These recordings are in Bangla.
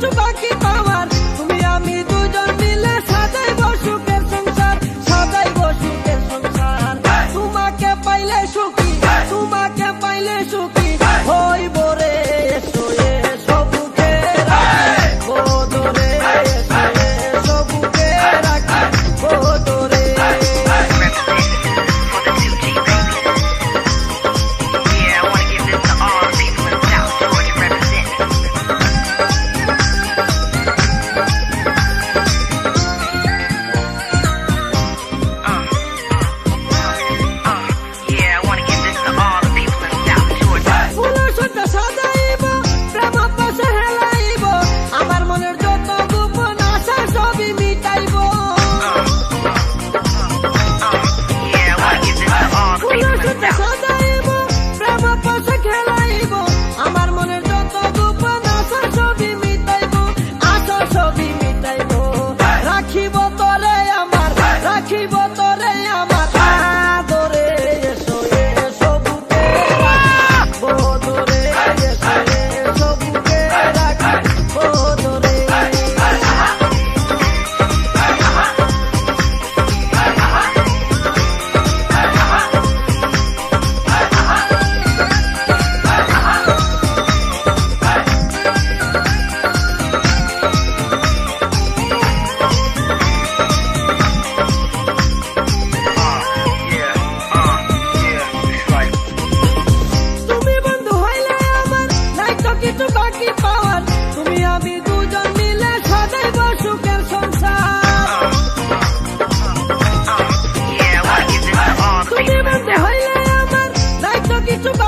চুবাকি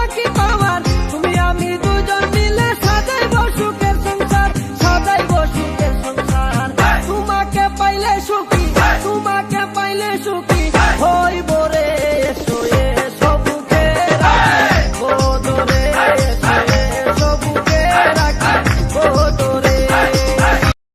বাকি পাওয়ার। তুমি আমি দুজন মিলে সাজাই বসুকের সংসার সাজাই বসুকের সংসার। তোমাকে পাইলে সুখী তোমাকে পাইলে সুখী। হইব